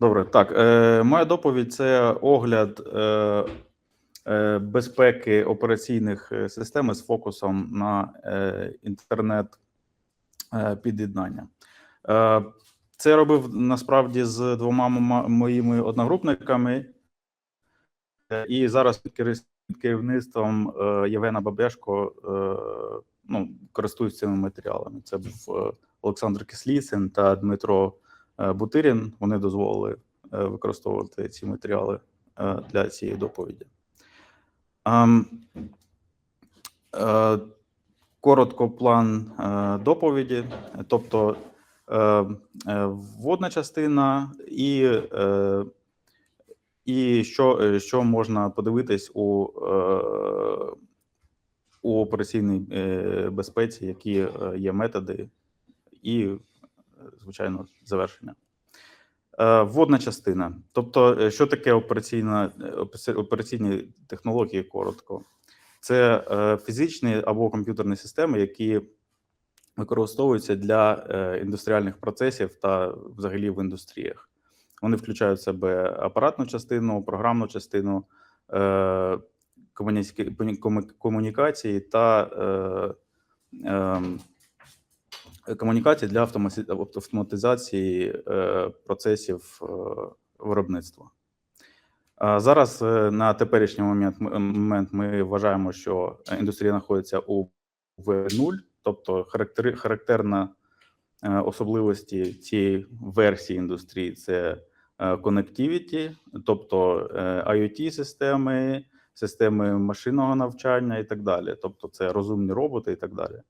Добре, так. Е, моя доповідь це огляд е, е, безпеки операційних е, систем з фокусом на е, інтернет е, під'єднання. Е, це робив насправді з двома моїми одногрупниками, Е, і зараз під керівництвом е, Євгена Бабешко е, ну, користуюсь цими матеріалами. Це був е, Олександр Кислісин та Дмитро Бутирін. Вони дозволили е, використовувати ці матеріали е, для цієї доповіді. Ем, е, Коротко план е, доповіді, тобто е, е, вводна частина і, е, і що, е, що можна подивитись у, е, у операційній е, безпеці, які е, є методи, і, е, звичайно, завершення. Е, Вводна частина. Тобто, е, що таке операційна е, операційні технології коротко? Це е, фізичні або комп'ютерні системи, які використовуються для е, індустріальних процесів та взагалі в індустріях. Вони включають в себе апаратну частину, програмну частину, е, комунікації та комунікації для автоматизації е, процесів е, виробництва. Зараз е, на теперішній момент, момент ми вважаємо, що індустрія знаходиться у В0, тобто характерна особливості цієї версії індустрії це connectivity, тобто е, IoT-системи, системи машинного навчання і так далі. Тобто, це розумні роботи і так далі.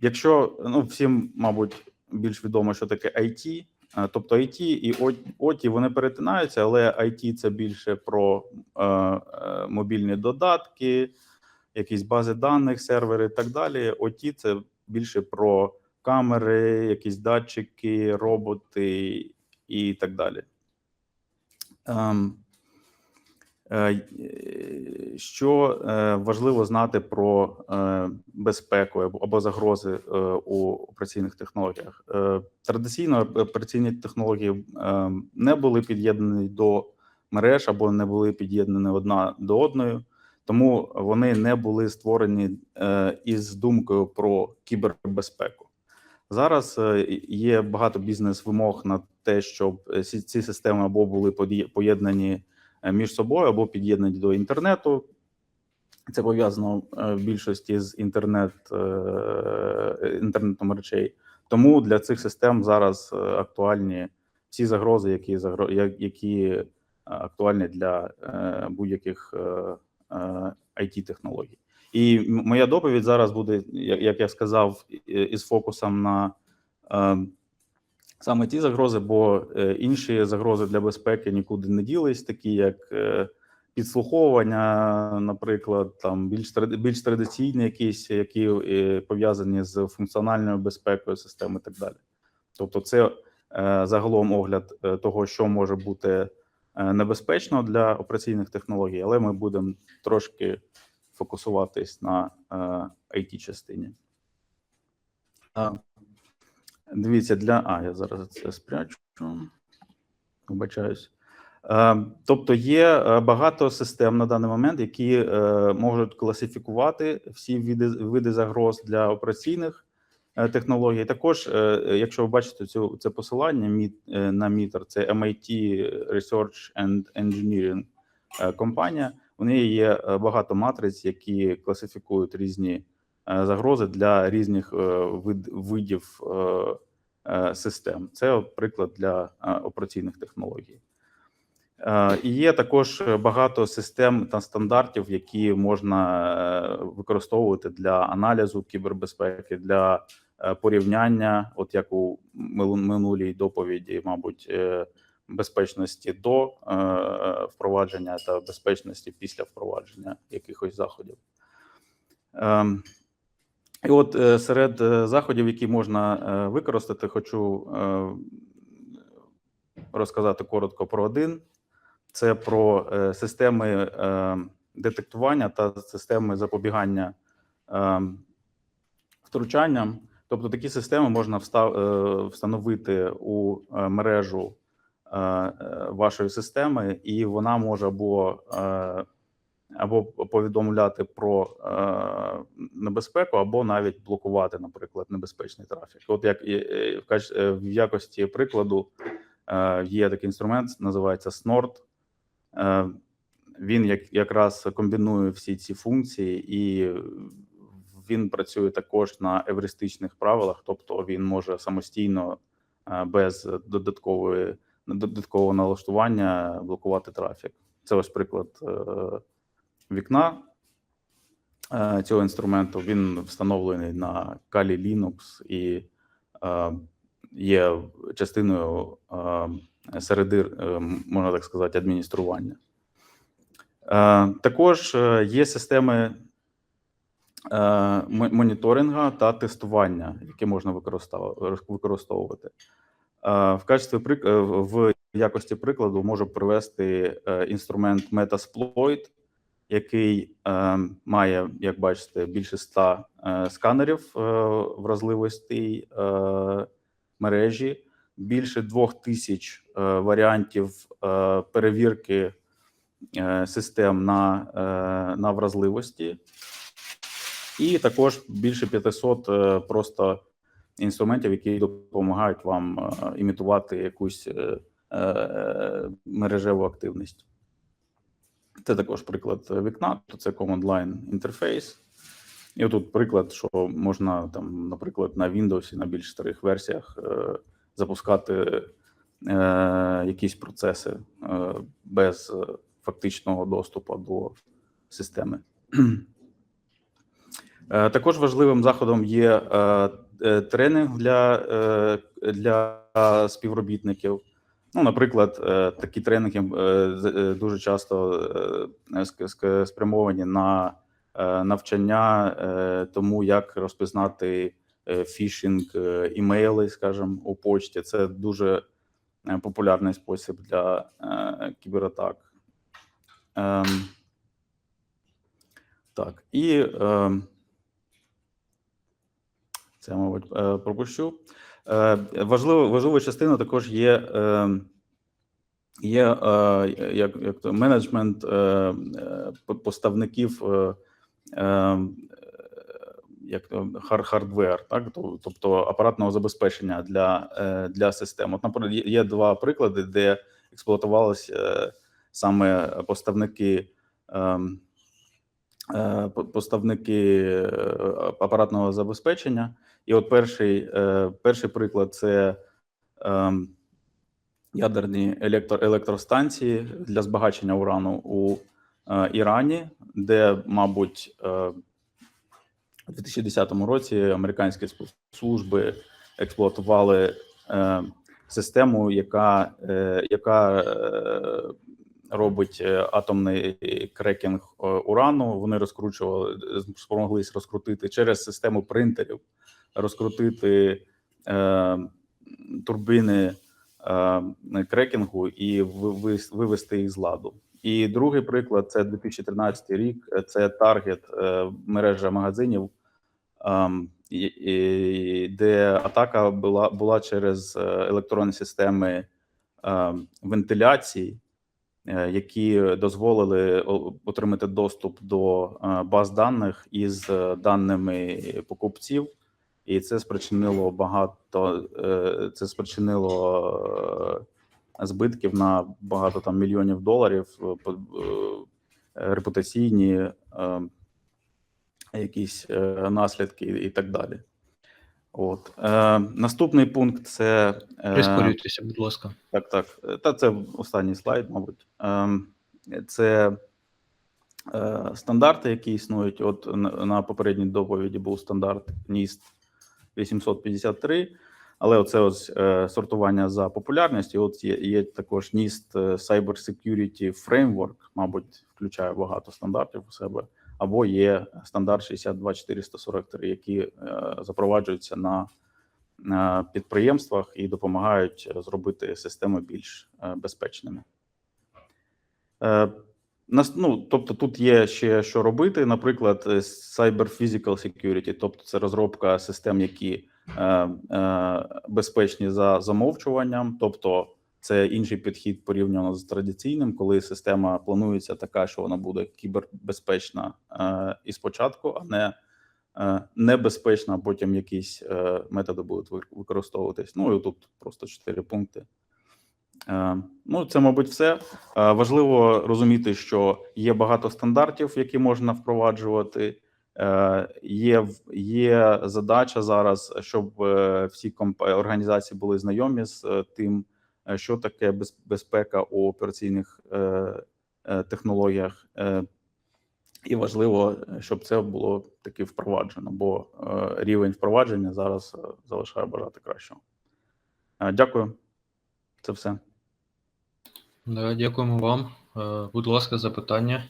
Якщо ну всім, мабуть, більш відомо, що таке IT, е, тобто IT і OT вони перетинаються, але IT це більше про е, е, мобільні додатки, якісь бази даних, сервери і так далі. OT це більше про камери, якісь датчики, роботи і так далі. Ем, Що е, важливо знати про е, безпеку або загрози е, у операційних технологіях? Е, Традиційно операційні технології е, не були під'єднані до мереж або не були під'єднані одна до одної, тому вони не були створені е, із думкою про кібербезпеку. Зараз е, є багато бізнес-вимог на те, щоб е, ці системи або були поєднані е, між собою або під'єднані до інтернету. Це пов'язано е, в більшості з інтернет, е, інтернетом речей. Тому для цих систем зараз е, актуальні всі загрози, які які е, актуальні для е, будь-яких it технологій. І моя доповідь зараз буде, як я сказав, із фокусом на е, саме ті загрози, бо е, інші загрози для безпеки нікуди не ділись, такі як е, підслуховування, наприклад, там більш більш традиційні якісь, які е, пов'язані з функціональною безпекою системи, і так далі. Тобто, це загалом огляд того, що може бути небезпечно для операційних технологій, але ми будемо трошки фокусуватись на it частині. Дивіться, для. А, я зараз це спрячу. Вибачаюсь. Е, Тобто є е, багато систем на даний момент, які е, можуть класифікувати всі види, види загроз для операційних технологій. Також, якщо ви бачите цю це посилання на мітер, це MIT Research and Engineering компанія. У неї є багато матриць, які класифікують різні загрози для різних е, вид, видів е, е, систем. Це приклад для е, операційних технологій. Е, І є також багато систем та стандартів, які можна е, використовувати для аналізу кібербезпеки, для е, порівняння, от як у минулій доповіді, мабуть, е, безпечності до е, впровадження та безпечності після впровадження якихось заходів. І от е, серед е, заходів, які можна е, використати, хочу розказати коротко про один. Це про системи детектування та системи запобігання втручанням. Тобто такі системи можна встановити у мережу вашої системи, і вона може або, або повідомляти про е, небезпеку, або навіть блокувати, наприклад, небезпечний трафік. От як і в е, в якості прикладу е, є такий інструмент, називається Snort. Е, Він як якраз комбінує всі ці функції, і він працює також на евристичних правилах, тобто він може самостійно е, без додаткової додаткового налаштування блокувати трафік. Це ось приклад е, вікна е, цього інструменту. Він встановлений на Kali Linux і е, є частиною е, середи, можна так сказати, адміністрування. Також є системи моніторинга та тестування, які можна використовувати. В качестві в якості прикладу можу привести інструмент Metasploit, який е, має, як бачите, більше 100 е, сканерів е, вразливостей е, мережі, більше 2000 е, варіантів е, перевірки е, систем на, е, на вразливості, і також більше 500 е, просто інструментів, які допомагають вам е, імітувати якусь е, е, мережеву активність. Це також приклад вікна, то це Command Line інтерфейс. І отут приклад, що можна там, наприклад, на Windows, на більш старих версіях е, запускати е, якісь процеси е, без фактичного доступу до системи. Е, Також важливим заходом є е, е, тренінг для, е, для співробітників. Ну, наприклад, е, такі тренінги е, е, дуже часто спрямовані на навчання тому, як розпізнати фішинг імейли, скажімо, у почті. Це дуже популярний спосіб для кібератак. Ем, Так, і ем, це, мабуть, пропущу. Е, Важлива, важлива частина також є, е, є е, як, як то, менеджмент по- поставників як то, хар- хардвер, так? Тобто апаратного забезпечення для, для систем. От, наприклад, є- два приклади, де експлуатувалися саме поставники. по- поставники апаратного забезпечення. І от перший, е, перший приклад це ем, ядерні електро, електростанції для збагачення урану у е, Ірані, де, мабуть, е, у 2010 році американські спецслужби експлуатували систему, яка, яка робить атомний крекінг урану. Вони розкручували, спромоглись розкрутити через систему принтерів, розкрутити е, турбини е, крекінгу і ви- ви- вивести їх з ладу. І другий приклад це 2013 рік. е, Це таргет е, мережа магазинів, і- і- де атака була, була через е, електронні системи е, вентиляції, е, які дозволили отримати доступ до е, баз даних із е, даними покупців, і це спричинило багато е, це спричинило е, збитків на багато там мільйонів доларів, е, е, репутаційні е, якісь е, наслідки і так далі. От е, наступний пункт це е, Прискорюйтеся, будь ласка. так, так. Е, Та це останній слайд, мабуть. Ем, Це е, стандарти, які існують. От на- на попередній доповіді був стандарт NIST 853, але оце ось е, сортування за популярністю. От є, є також NIST е, Cyber Security Framework, мабуть, включає багато стандартів у себе. Або є стандарт 62443, які е, запроваджуються на на підприємствах і допомагають зробити системи більш безпечними. Ну, тобто, тут є ще що робити. Наприклад, е, Cyber Physical Security, тобто це розробка систем, які е, е, безпечні за замовчуванням, тобто це інший підхід порівняно з традиційним, коли система планується така, що вона буде кібербезпечна е, і спочатку, а не е, небезпечна, а потім якісь е, методи будуть використовуватись. Ну і тут просто чотири пункти. Е, Ну, це, мабуть, все. Е, Важливо розуміти, що є багато стандартів, які можна впроваджувати. Е, Є, є задача зараз, щоб всі організації були знайомі з тим, що таке без- безпека у операційних технологіях. І важливо, щоб це було таки впроваджено, бо рівень впровадження зараз залишає бажати кращого. Дякую. Це все. Да, дякуємо вам. Е, Будь ласка, запитання.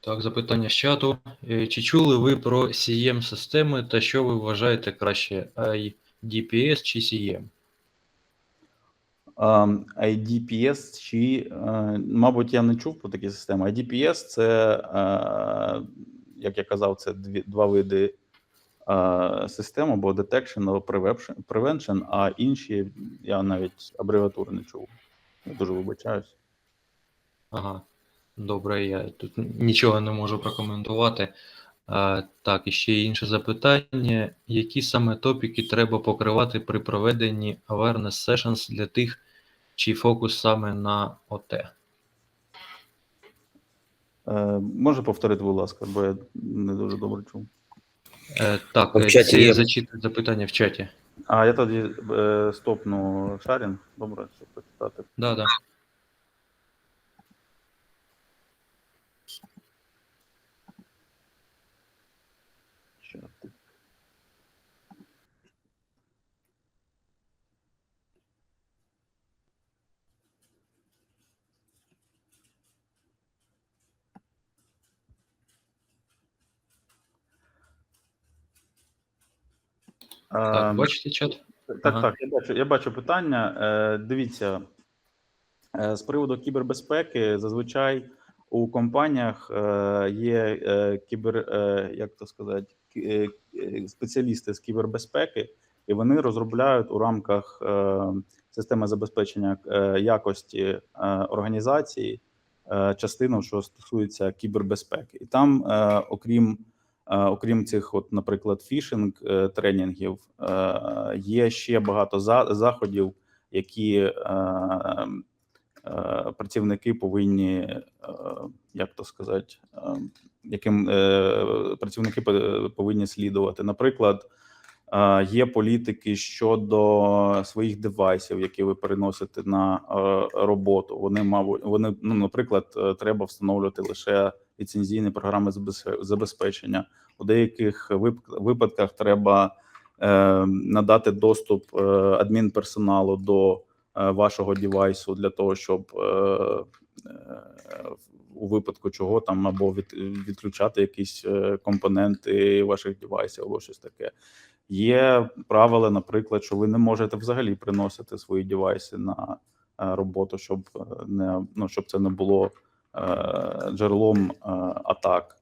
Так, запитання з чату. Е, Чи чули ви про CM системи та що ви вважаєте краще IDPS чи CM? Um, IDPS чи, е, мабуть, я не чув про такі системи. IDPS це, е, як я казав, це дві, два види е, систем або detection, або prevention- prevention, а інші я навіть абревіатури не чув. Я дуже вибачаюсь. Ага, добре, я тут нічого не можу прокоментувати. А, так, і ще інше запитання. Які саме топіки треба покривати при проведенні awareness sessions для тих, чий фокус саме на ОТ? Е, може повторити, будь ласка, бо я не дуже добре чув. Е, так, В чаті це є. зачитують запитання в чаті. А я тоді е, стопну шарінг. Добре, щоб почитати. Да, да. Так, Ем, бачите чат? Так, Ага. так, я бачу, я бачу питання. Е, дивіться, е, з приводу кібербезпеки, зазвичай у компаніях е, є кібер, як то сказати, спеціалісти з кібербезпеки, і вони розробляють у рамках системи забезпечення якості організації частину, що стосується кібербезпеки. І там, окрім Окрім цих, от, наприклад, фішинг е, тренінгів, е, є ще багато за- заходів, які е, е, працівники повинні, е, як то сказати, е, яким е, працівники по- повинні слідувати. Наприклад, е, є політики щодо своїх девайсів, які ви переносите на е, роботу. Вони мабуть, вони, ну, наприклад, е, треба встановлювати лише ліцензійні програми забез- забезпечення. У деяких вип- випадках треба е, надати доступ е, адмінперсоналу до е, вашого девайсу для того, щоб у випадку чого там або від, відключати якісь компоненти ваших девайсів, або щось таке. Є правила, наприклад, що ви не можете взагалі приносити свої девайси на роботу, щоб не ну щоб це не було джерелом е, атак.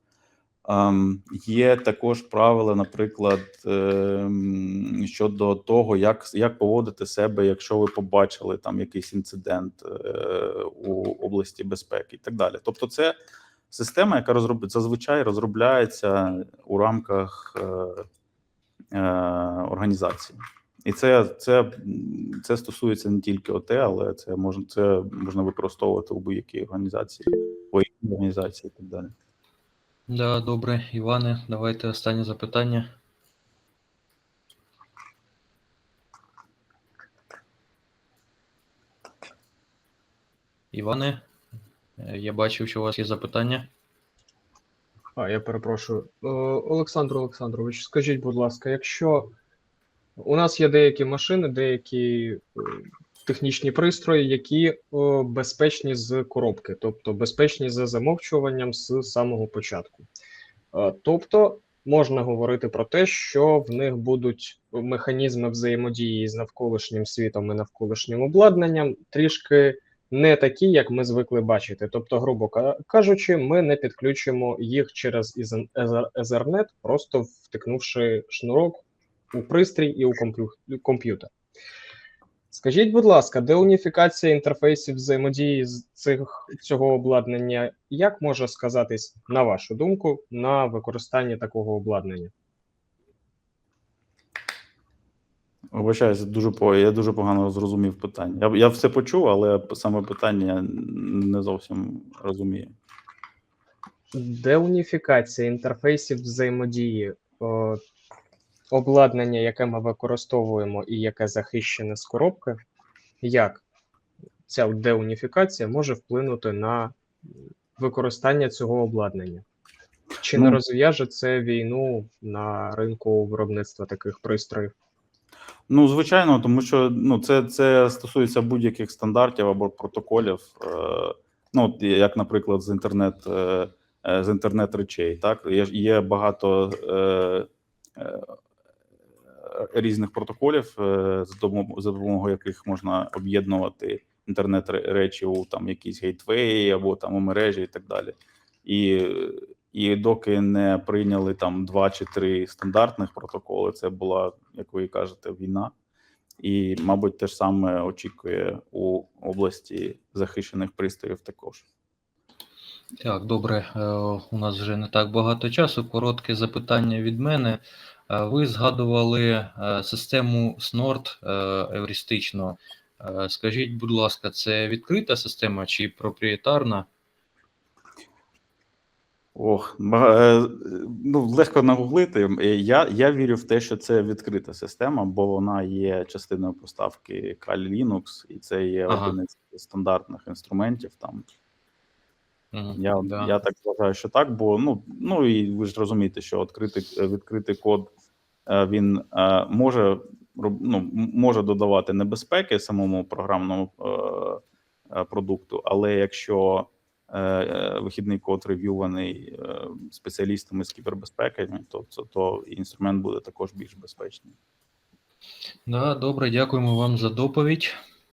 Ем, Є також правила, наприклад, ем, щодо того, як, як поводити себе, якщо ви побачили там якийсь інцидент е, у області безпеки і так далі. Тобто, це система, яка розроб... зазвичай розробляється у рамках е, е, організації. І це, це, це стосується не тільки ОТ, але це можна, це можна використовувати у будь-якій організації, воєнній організації і так далі. Да, добре, Іване, давайте останнє запитання. Іване, я бачив, що у вас є запитання. А, я перепрошую. Е, Олександр Олександрович, скажіть, будь ласка, якщо у нас є деякі машини, деякі е, технічні пристрої, які е, безпечні з коробки, тобто безпечні за замовчуванням з самого початку. Е, Тобто можна говорити про те, що в них будуть механізми взаємодії з навколишнім світом і навколишнім обладнанням трішки не такі, як ми звикли бачити. Тобто, грубо кажучи, ми не підключимо їх через Ethernet, просто втикнувши шнурок у пристрій і у комп'ютер. Скажіть, будь ласка, де уніфікація інтерфейсів взаємодії з цих, цього обладнання, як може сказатись, на вашу думку, на використанні такого обладнання? Вибачаюся, дуже по я дуже погано зрозумів питання. Я, я все почув, але саме питання не зовсім розумію. Де уніфікація інтерфейсів взаємодії о, обладнання, яке ми використовуємо і яке захищене з коробки, як ця деуніфікація може вплинути на використання цього обладнання? Чи не Ну, розв'яже це війну на ринку виробництва таких пристроїв? Ну, звичайно, тому що ну, це, це стосується будь-яких стандартів або протоколів. Е, ну, як, наприклад, з інтернет, е, е, з інтернет речей. Так? Є, є багато е, е, різних протоколів, е, за допомогою, яких можна об'єднувати інтернет речі у там якісь гейтвеї або там у мережі і так далі. І, і доки не прийняли там два чи три стандартних протоколи, це була, як ви кажете, війна. І, мабуть, те ж саме очікує у області захищених пристроїв також. Так, добре. Е, У нас вже не так багато часу. Коротке запитання від мене. Е, Ви згадували е, систему SNORT е, евристично. Скажіть, будь ласка, це відкрита система чи проприєтарна? Ох, ну легко нагуглити. Я, я вірю в те, що це відкрита система, бо вона є частиною поставки Kali Linux, і це є Ага. один із стандартних інструментів. Там Я, да. я так вважаю, що так, бо ну, ну і ви ж розумієте, що відкритий, відкритий код е, він е, може ну, може додавати небезпеки самому програмному е, е, продукту, але якщо е, е, вихідний код рев'юваний е, спеціалістами з кібербезпеки, то, то, то інструмент буде також більш безпечний. Да, добре, дякуємо вам за доповідь.